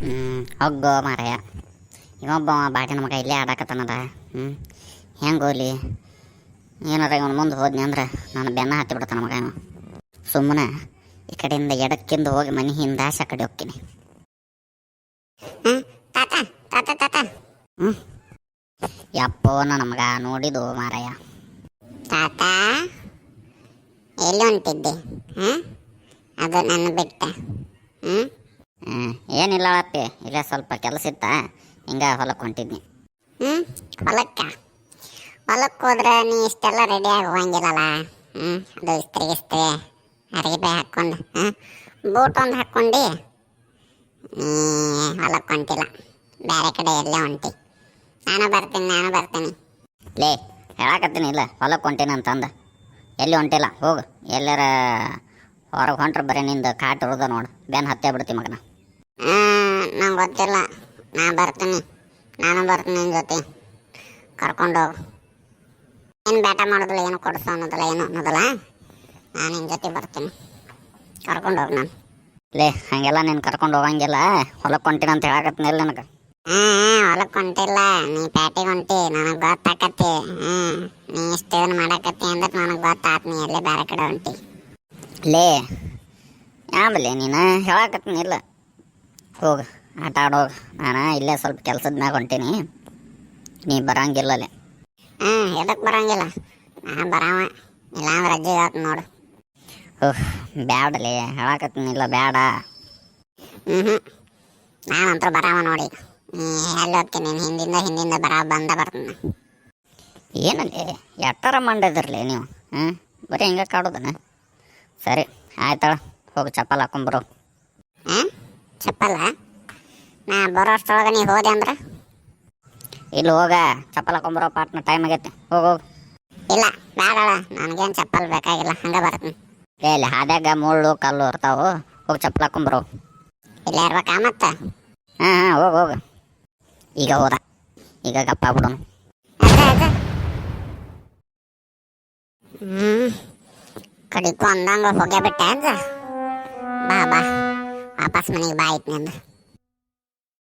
ಹ್ಞೂ ಮಾರಯ್ಯ ಮಾರಾಯ. ಇವೊಬ್ಬ ಬಾಟಿನ ಮಗ ಇಲ್ಲೇ ಆಡಾಕತ್ತಾನದ. ಹ್ಞೂ ಹೆಂಗೆ ಹೋಗ್ಲಿ ಏನಾರ ಇವನು ಮುಂದೆ ಹೋದ್ನಿ ಅಂದ್ರೆ ನಾನು ಬೆನ್ನ ಹತ್ತಿ ಬಿಡ್ತಾನ ಮಗ ಸುಮ್ಮನೆ ಈ ಕಡೆಯಿಂದ ಎಡಕ್ಕಿಂದ ಹೋಗಿ ಮನೆ ಹಿಂದೆ ಆಸೆ ಕಡೆ ಹೋಗ್ತೀನಿ. ತಾತ ತಾತ ತಾತ. ಹ್ಞೂ ಯಪ್ಪೋ ನನ್ನ ಮಗ ನೋಡಿದು ಮಾರಾಯ. ತಾತ, ಎಲ್ಲಿ ಹೊಂಟಿದ್ದೆ? ಹಾಂ ಅದು ನನ್ನ ಬಿಟ್ಟ. ಹ್ಞೂ ಹ್ಞೂ ಏನಿಲ್ಲ ಅಪ್ಪಿ ಇಲ್ಲೇ ಸ್ವಲ್ಪ ಕೆಲಸ ಇತ್ತ ಹಿಂಗೆ ಹೊಲಕ್ಕೆ ಹೊಂಟಿದ್ನಿ. ಹ್ಞೂ ಹೊಲಕ್ಕೆ? ಹೊಲಕ್ಕೆ ಹೋದ್ರೆ ನೀ ಇಷ್ಟೆಲ್ಲ ರೆಡಿ ಆಗುವಂಗಿಲ್ಲಲ್ಲ ಹ್ಞೂ ಅದು ಇಸ್ತ್ರಿ ಇಸ್ತ್ರಿ ಅರಿಬೆ ಹಾಕ್ಕೊಂಡು ಹಾಂ? ಬೂಟ್ ಒಂದು ಹಾಕ್ಕೊಂಡು? ನೀ ಹೊಲಕ್ಕೆ ಹೊಂಟಿಲ್ಲ. ಬೇರೆ ಕಡೆ ಎಲ್ಲೇ ಹೊಂಟಿ. ನಾನು ಬರ್ತೀನಿ ನಾನು ಬರ್ತೀನಿ. ಲೇ ಹೇಳಕತ್ತೀನಿ ಇಲ್ಲ ಹೊಲಕ್ಕೆ ಹೊಂಟೀನಿ ಅಂತಂದು. ಎಲ್ಲಿ ಹೊಂಟಿಲ್ಲ? ಹೋಗು. ಎಲ್ಲಾರ ಹೊರಗೆ ಹೊಂಟ್ರೆ ಬರೀ ನಿಂದು ಕಾಟ್ ಇರೋದ ನೋಡು. ಬೆನ್ ಹತ್ತೇ ಬಿಡ್ತಿ ಮಗನ. ನಂಗೆ ಗೊತ್ತಿಲ್ಲ. ನಾ ಬರ್ತೀನಿ. ನಾನು ಬರ್ತೀನಿ ನಿನ್ನ ಜೊತೆ. ಕರ್ಕೊಂಡು ಹೋಗು. ಏನು ಬೇಟ ಮಾಡೋದಿಲ್ಲ ಏನು ಕೊಡಿಸೋ ಅನ್ನೋದಿಲ್ಲ ಏನು ಅನ್ನೋದಿಲ್ಲ. ನಾನು ನಿನ್ನ ಜೊತೆ ಬರ್ತೀನಿ. ಕರ್ಕೊಂಡು ಹೋಗಿ ನಾನು. ಲೇ ಹಂಗೆಲ್ಲ ನೀನು ಕರ್ಕೊಂಡು ಹೋಗಂಗಿಲ್ಲ. ಹೊಲಕ್ಕೆ ಹೊಂಟೀನಿ ಅಂತ ಹೇಳಕತ್ತೀನಿ ಇಲ್ಲ ನನಗೆ. ಹಾಂ ಹೊಲಕ್ಕೆ ಹೊಂಟಿಲ್ಲ. ನೀ ಪ್ಯಾಟಿಗೆ ಹೊಂಟಿ ನನಗೆ ಗೊತ್ತಾಕತ್ತಿ. ಹ್ಞೂ ನೀ ಇಷ್ಟು ಇದನ್ನ ಮಾಡಕತ್ತಿ ಅಂದ್ರೆ ನನಗೆ ಗೊತ್ತಾತ್ ನೀ ಎಲ್ಲೇ ಬೇರೆ ಕಡೆ ಹೊಂಟಿ. ಲೇ ಆಮೇಲೆ ನೀನು? ಹೇಳಕತ್ತೀನಿ ಇಲ್ಲ. ಹೋಗು. ಆಟ ಆಡೋಗು ನಾನು ಇಲ್ಲೇ ಸ್ವಲ್ಪ ಕೆಲಸದ ಮ್ಯಾಗ ಹೊಂಟೀನಿ. ನೀ ಬರಂಗಿಲ್ಲ ಅಲ್ಲಿ ಹಾಂ ಎದಕ್ಕೆ ಬರಂಗಿಲ್ಲ? ನಾನು ಬರಾವ. ಇಲ್ಲಾಂದ್ರೆ ಅಜ್ಜಿಗೆ ಆತು ನೋಡು. ಓಹ್ ಬ್ಯಾಡಲಿ ಹೇಳಕತ್ತೀನಿ ಬ್ಯಾಡ. ಹ್ಞೂ ಹ್ಞೂ ಅಂತ ಬರಾವ ನೋಡಿ. ನೀ ಎಲ್ಲಿ ಹೋಗ್ತೀನಿ? ನೀನು ಹಿಂದಿಂದ ಹಿಂದಿಂದ ಬರ ಬಂದ ಬರ್ತೀನಿ. ಏನಲ್ಲಿ ಎಟ್ಟರ ಮಂಡದಿರಲಿ ನೀವು? ಹ್ಞೂ ಬರೀ ಹಿಂಗೆ ಕಾಡೋದನ? ಸರಿ ಆಯ್ತಾಳ ಹೋಗಿ ಚಪ್ಪಲ್ ಹಾಕೊಂಬರು ಹಾಂ? ಚಪ್ಪಲ್ಲ ನಾ ಬರೋ ಅಷ್ಟರೊಳಗೆ ನೀ ಹೋದೆ ಅಂದ್ರೆ? ಇಲ್ಲಿ ಹೋಗ ಚಪ್ಪಲ್ ಹಾಕೊಂಬರೋ ಪಾಟ್ನ ಟೈಮ್ ಆಗೈತೆ. ಹೋಗಿ ಇಲ್ಲ ಬೇಡ ನನಗೇನು ಚಪ್ಪಲ್ ಬೇಕಾಗಿಲ್ಲ ಹಂಗೆ ಬರ್ತೀನಿ ಏ ಇಲ್ಲಿ ಹಾದ್ಯಾಗ ಮುಳ್ಳು ಕಲ್ಲು ಇರ್ತಾವು ಹೋಗಿ ಚಪ್ಪಲ್ ಹಾಕೊಂಬರೋ ಇಲ್ಲ ಇರ್ಬೇಕಾ ಮತ್ತೆ? ಹಾಂ ಹಾಂ ಹೋಗಿ ಹೋಗು. ಈಗ ಹೋದ ಈಗ ಗಪ್ಪ ಬಿಡೋನು ಹ್ಞೂ ಕಡಿಕು ಅಂದಂಗ ಹೋಗೇ ಬಿಟ್ಟೆ ಅದ ಬಾ ಬಾ ವಾಪಸ್ ಮನೆಗೆ ಬಾ ನಂದು